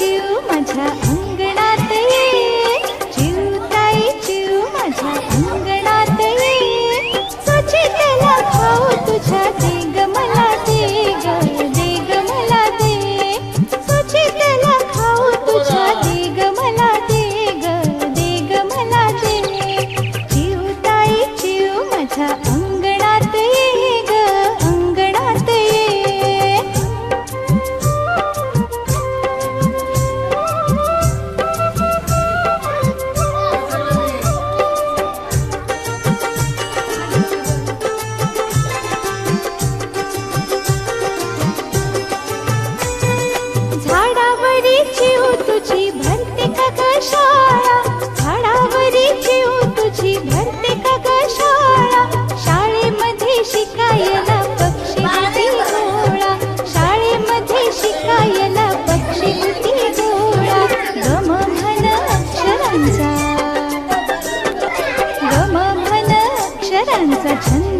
चिरू माझ्या अंगणात ये. चिरू ताई चिरू माझ्या अंगणात ये. स्वच्छतेला खाऊ तुझ्या सा छंद